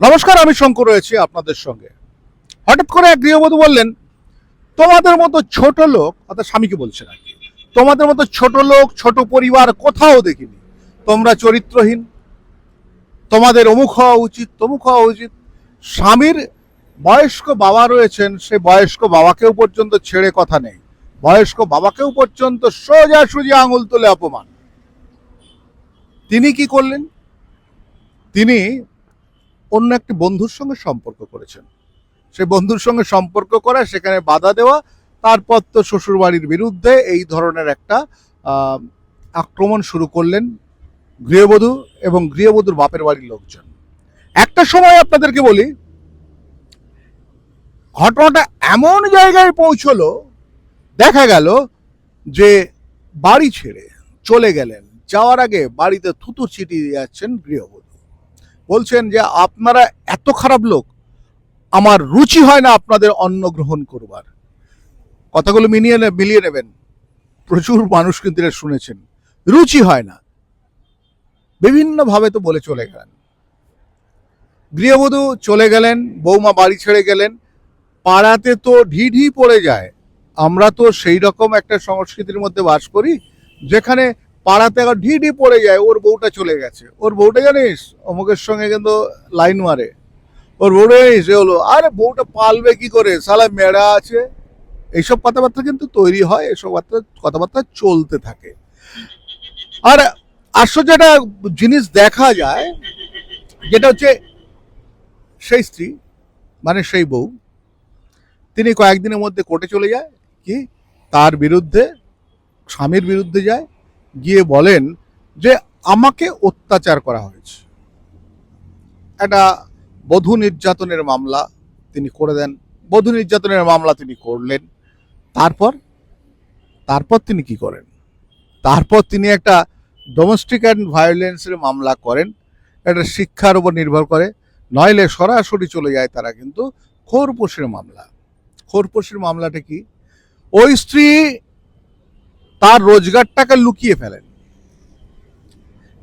নমস্কার, আমি শঙ্কর রয়েছি আপনাদের সঙ্গে। হঠাৎ করে এক গৃহবধূ বললেন, তোমাদের মতো ছোট লোক, অর্থাৎ স্বামীকে বলছেন আর কি, তোমাদের মতো ছোট লোক, ছোট পরিবার কোথাও দেখিনি। তোমরা চরিত্রহীন, তোমাদের অমুক হওয়া উচিত, তমুক হওয়া উচিত। স্বামীর বয়স্ক বাবা রয়েছেন, সে বয়স্ক বাবাকেও পর্যন্ত ছেড়ে কথা নেই। বয়স্ক বাবাকেও পর্যন্ত সোজা সুজি আঙুল তুলে অপমান। তিনি কি করলেন? তিনি অন্য একটি বন্ধুর সঙ্গে সম্পর্ক করেছেন। সে বন্ধুর সঙ্গে সম্পর্ক করা, সেখানে বাধা দেওয়া, তারপর তো শ্বশুরবাড়ির বিরুদ্ধে এই ধরনের একটা আক্রমণ শুরু করলেন গৃহবধূ এবং গৃহবধূর বাপের বাড়ির লোকজন। একটা সময় আপনাদেরকে বলি, ঘটনাটা এমন জায়গায় পৌঁছলো, দেখা গেল যে বাড়ি ছেড়ে চলে গেলেন। যাওয়ার আগে বাড়িতে থুতু ছিটিয়ে যাচ্ছেন গৃহবধূ। বলছেন যে আপনারা এত খারাপ লোক, আমার রুচি হয় না আপনাদের অন্ন গ্রহণ করবার। কথাগুলো মিলিয়ে মিলিয়ে নেবেন। প্রচুর মানুষ কিন্তু এটা শুনেছেন। রুচি হয় না। বিভিন্নভাবে তো বলে চলে গেলেন। গৃহবধূ চলে গেলেন, বৌমা বাড়ি ছেড়ে গেলেন। পাড়াতে তো ঢি ঢি পড়ে যায়। আমরা তো সেই রকম একটা সংস্কৃতির মধ্যে বাস করি, যেখানে পাড়াতে আবার ঢি ঢি পড়ে যায়, ওর বউটা চলে গেছে। ওর বউটা জানিস? অমুকের সঙ্গে কিন্তু লাইন মারে। ওর বউটা জানিস? এ হলো, আরে বউটা পালবে কি করে? সালা মেড়া আছে। এইসব কথাবার্তা কিন্তু তৈরি হয় এসব বার্তা- কথাবার্তা চলতে থাকে। আর আশ্চর্য একটা জিনিস দেখা যায়, যেটা হচ্ছে সেই স্ত্রী মানে সেই বউ, তিনি কয়েকদিনের মধ্যে কোর্টে চলে যায়, কি? তার বিরুদ্ধে, স্বামীর বিরুদ্ধে যায় গিয়ে বলেন যে আমাকে অত্যাচার করা হয়েছে। একটা বধূ নির্যাতনের মামলা তিনি করে দেন। বধূ নির্যাতনের মামলা তিনি করলেন। তারপর তারপর তিনি কি করেন? তারপর তিনি একটা ডোমেস্টিক অ্যান্ড ভায়োলেন্সের মামলা করেন। এটা শিক্ষার উপর নির্ভর করে। নইলে সরাসরি চলে যায় তারা কিন্তু খোরপোশের মামলা। খোরপোশের মামলাটা কি? ওই স্ত্রী তার রোজগারটাকে লুকিয়ে ফেলেন।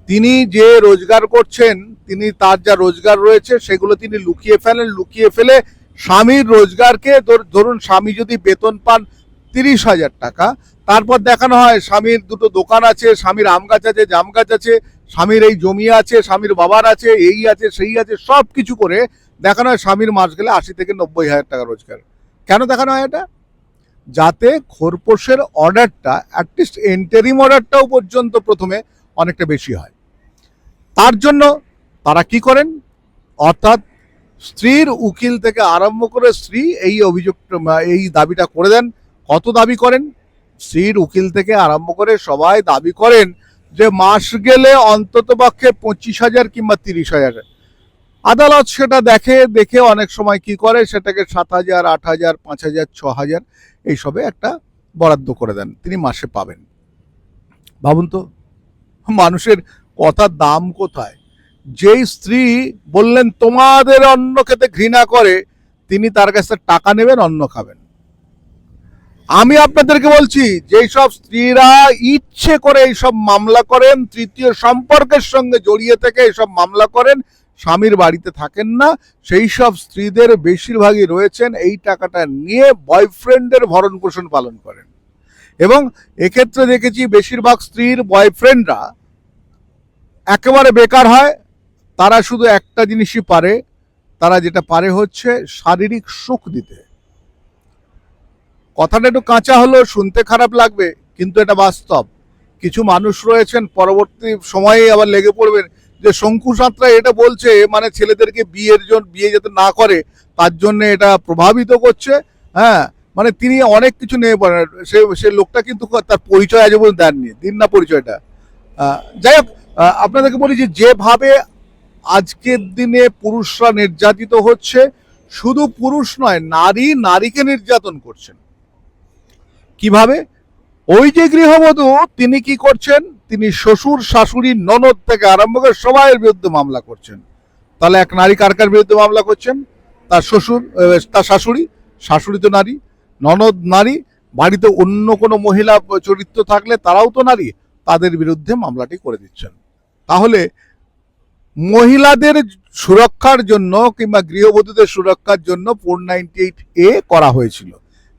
তিনি যে রোজগার করছেন, তিনি তার যা রোজগার রয়েছে, সেগুলো তিনি লুকিয়ে ফেলেন, লুকিয়ে ফেলে স্বামীর রোজগারকে ধর- ধরুন স্বামী যদি বেতন পান তিরিশ হাজার টাকা, তারপর দেখানো হয় স্বামীর দুটো দোকান আছে, স্বামীর আম গাছ আছে, জাম গাছ আছে, স্বামীর এই জমি আছে, স্বামীর বাবার আছে, এই আছে, সেই আছে সব কিছু করে দেখানো হয় স্বামীর মাস গেলে আশি থেকে নব্বই হাজার টাকা রোজগার। কেন দেখানো হয় এটা? যাতে খোরপোশের অর্ডারটা অ্যাটলিস্ট এন্টারিম অর্ডারটাও পর্যন্ত প্রথমে অনেকটা বেশি হয়। তার জন্য তারা কি করেন? অর্থাৎ স্ত্রীর উকিল থেকে আরম্ভ করে স্ত্রী এই অভিযোগ, এই দাবিটা করে দেন। কত দাবি করেন? স্ত্রীর উকিল থেকে আরম্ভ করে সবাই দাবি করেন যে মাস গেলে অন্তত পক্ষে পঁচিশ হাজার কিংবা তিরিশ হাজার আদালত সেটা দেখে দেখে অনেক সময় কি করে? সেটাকে সাত হাজার, আট হাজার, পাঁচ হাজার, ছ হাজার এইসবে একটা বরাদ্দ করে দেন। তিনি মাসে পাবেন। ভাবুন তো, মানুষের কথার দাম কোথায়? যেই স্ত্রী বললেন, তোমাদের অন্ন খেতে ঘৃণা করে তিনি তার কাছে টাকা নেবেন, অন্ন খাবেন। আমি আপনাদেরকে বলছি, যেই সব স্ত্রীরা ইচ্ছে করে এইসব মামলা করেন, তৃতীয় সম্পর্কের সঙ্গে জড়িয়ে থেকে এইসব মামলা করেন স্বামীর বাড়িতে থাকেন না, সেই সব স্ত্রীদের বেশিরভাগই রয়েছেন এই টাকাটা নিয়ে বয়ফ্রেন্ডের ভরণ পোষণ পালন করেন। এবং এক্ষেত্রে দেখেছি বেশিরভাগ স্ত্রীর বয়ফ্রেন্ডরা একেবারে বেকার হয়, তারা শুধু একটা জিনিসই পারে, তারা যেটা পারে হচ্ছে শারীরিক সুখ দিতে। কথাটা একটু কাঁচা হলেও শুনতে খারাপ লাগবে, কিন্তু এটা বাস্তব। কিছু মানুষ রয়েছেন, পরবর্তী সময়ে আবার লেগে পড়বেন যে শঙ্কু সাঁতরা এটা বলছে মানে ছেলেদেরকে বিয়ের জন্য বিয়ে যাতে না করে, তার জন্য এটা প্রভাবিত করছে হ্যাঁ? মানে তিনি অনেক কিছু নিয়ে পড়েন সে সে লোকটা কিন্তু তার পরিচয় আজ পর্যন্ত দেননি, দিন না পরিচয়টা। যাই হোক আপনাদেরকে বলি যে, যেভাবে আজকের দিনে পুরুষরা নির্যাতিত হচ্ছে, শুধু পুরুষ নয়, নারী, নারীকে নির্যাতন করছেন। কীভাবে? ওই যে গৃহবধূ, তিনি কি করছেন? তিনি শ্বশুর, শাশুড়ি, ননদ থেকে আরম্ভ করে সবাইয়ের বিরুদ্ধে মামলা করছেন। তাহলে এক নারী কার কার বিরুদ্ধে মামলা করছেন? তার শ্বশুর তার শাশুড়ি শাশুড়ি তো নারী, ননদ নারী, বাড়িতে অন্য কোনো মহিলা চরিত্র থাকলে তারাও তো নারী, তাদের বিরুদ্ধে মামলাটি করে দিচ্ছেন। তাহলে মহিলাদের সুরক্ষার জন্য কিংবা গৃহবধূদের সুরক্ষার জন্য ফোর নাইনটি এইট এ করা হয়েছিল,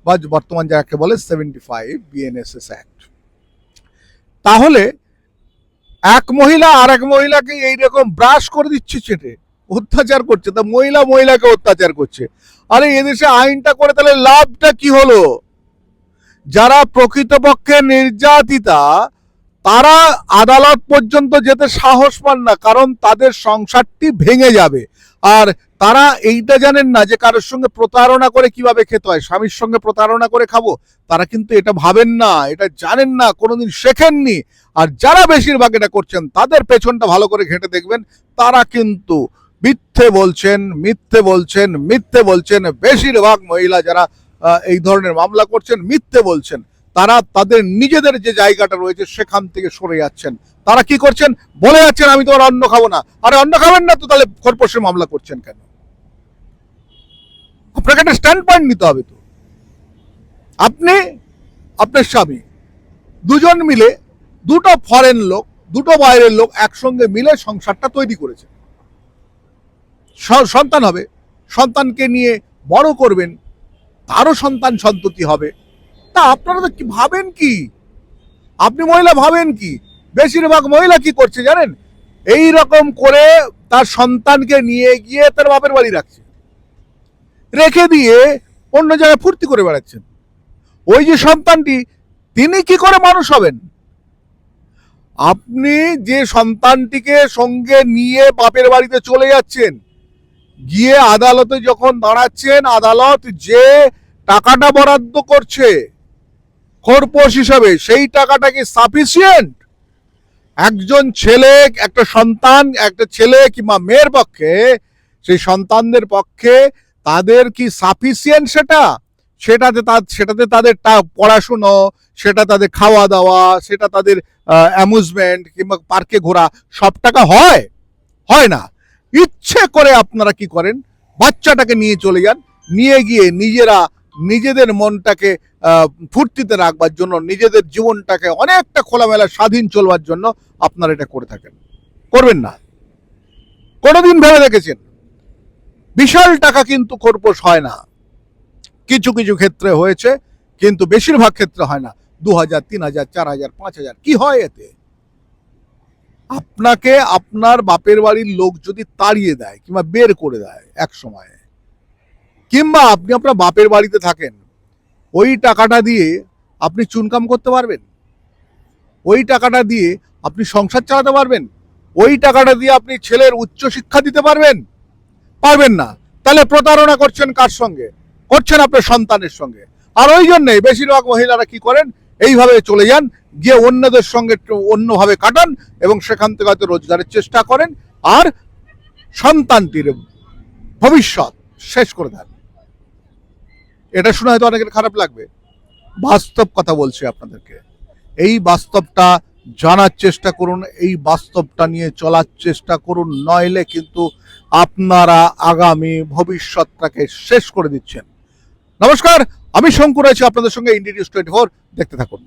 বা বর্তমান যাকে বলে সেভেন্টি ফাইভ বিএনএসএস অ্যাক্ট। তাহলে এক মহিলা আর এক মহিলাকে এইরকম ব্রাশ করে দিচ্ছে চেটে অত্যাচার করছে। তা মহিলা মহিলাকে অত্যাচার করছে। আরে এদেশে আইনটা করে তাহলে লাভটা কি হলো? যারা প্রকৃতপক্ষে নির্যাতিতা, তারা আদালত পর্যন্ত যেতে সাহস পান না, কারণ তাদের সংসারটি ভেঙে যাবে। আর তারা এইটা জানেন না যে কারোর সঙ্গে প্রতারণা করে কীভাবে খেতে হয়, স্বামীর সঙ্গে প্রতারণা করে খাব। তারা কিন্তু এটা ভাবেন না, এটা জানেন না, কোনোদিন শেখেননি। আর যারা বেশিরভাগ এটা করছেন, তাদের পেছনটা ভালো করে ঘেঁটে দেখবেন, তারা কিন্তু মিথ্যে বলছেন মিথ্যে বলছেন মিথ্যে বলছেন। বেশিরভাগ মহিলা যারা এই ধরনের মামলা করছেন, মিথ্যে বলছেন। তারা তাদের নিজেদের যে জায়গাটা রয়েছে, সেখান থেকে সরে যাচ্ছেন। তারা কি করছেন? বলে যাচ্ছেন, আমি তোমার অন্ন খাব না। আরে, অন্ন খাবেন না তো, তাহলে খরপোশে মামলা করছেন কেন? আপনাকে একটা স্ট্যান্ড পয়েন্ট নিতে হবে তো। আপনি, আপনার স্বামী, দুজন মিলে দুটো ফরেন লোক, দুটো বাইরের লোক একসঙ্গে মিলে সংসারটা তৈরি করেছে। সন্তান হবে। সন্তানকে নিয়ে বড় করবেন। তারও সন্তান সন্ততি হবে। তা আপনারা তো কি ভাবেন কি? আপনি মহিলা ভাবেন কি? বেশিরভাগ মহিলা কি করছে জানেন? এই রকম করে তার সন্তানকে নিয়ে গিয়ে তার বাপের বাড়ি রাখছে। রেখে দিয়ে অন্য জায়গায় ফুর্তি করে বেড়াচ্ছেন। ওই যে সন্তানটি, তিনি কি করে মানুষ হবেন? আপনি যে সন্তানটিকে সঙ্গে নিয়ে বাপের বাড়িতে চলে যাচ্ছেন, গিয়ে আদালতে যখন দাঁড়াচ্ছেন, আদালত যে টাকাটা বরাদ্দ করছে, খরপোশ হিসাবে সেই টাকাটা কি সাফিসিয়েন্ট একজন ছেলে, একটা সন্তান, একটা ছেলে কিংবা মেয়ের পক্ষে, সেই সন্তানদের পক্ষে তাদের কি সাফিসিয়েন্ট সেটা? সেটাতে সেটাতে তাদের পড়াশুনো, সেটা তাদের খাওয়া দাওয়া সেটা তাদের অ্যামুজমেন্ট কিংবা পার্কে ঘোরা, সব টাকা হয়? হয় না। ইচ্ছে করে আপনারা কি করেন? বাচ্চাটাকে নিয়ে চলে যান, নিয়ে গিয়ে নিজেরা নিজেদের মনটাকে ফুর্তিতে রাখবার জন্য, নিজেদের জীবনটাকে অনেকটা খোলামেলা, স্বাধীন চলবার জন্য আপনারা এটা করে থাকেন। করবেন না। কোনোদিন ভেবে দেখেছেন? বিশাল টাকা কিন্তু খরপোশ হয় না। কিছু কিছু ক্ষেত্রে হয়েছে, কিন্তু বেশিরভাগ ক্ষেত্রে হয় না। দু হাজার তিন হাজার চার হাজার পাঁচ হাজার কি হয় এতে? আপনাকে আপনার বাপের বাড়ির লোক যদি তাড়িয়ে দেয় কিংবা বের করে দেয় এক সময়ে, কিংবা আপনি আপনার বাপের বাড়িতে থাকেন, ওই টাকাটা দিয়ে আপনি চুনকাম করতে পারবেন? ওই টাকাটা দিয়ে আপনি সংসার চালাতে পারবেন? ওই টাকাটা দিয়ে আপনি ছেলের উচ্চ শিক্ষা দিতে পারবেন? পারবেন না। তাহলে প্রতারণা করছেন কার সঙ্গে? করছেন আপনার সন্তানের সঙ্গে। আর ওই জন্যই বেশিরভাগ মহিলারা কি করেন? এইভাবে চলে যান, গিয়ে অন্যদের সঙ্গে অন্যভাবে কাটান এবং সেখান থেকে হয়তো রোজগারের চেষ্টা করেন আর সন্তানটির ভবিষ্যৎ শেষ করে দেন। এটা শুনে হয়তো অনেকের খারাপ লাগবে। বাস্তব কথা বলছি আপনাদেরকে। এই বাস্তবটা জানার চেষ্টা করুন, এই বাস্তবটা নিয়ে চলার চেষ্টা করুন, নইলে কিন্তু আপনারা আগামী ভবিষ্যৎটাকে শেষ করে দিচ্ছেন। নমস্কার, আমি শঙ্কুর আছি আপনাদের সঙ্গে ইন্ডিয়া নিউজ টোয়েন্টি ফোর দেখতে থাকুন।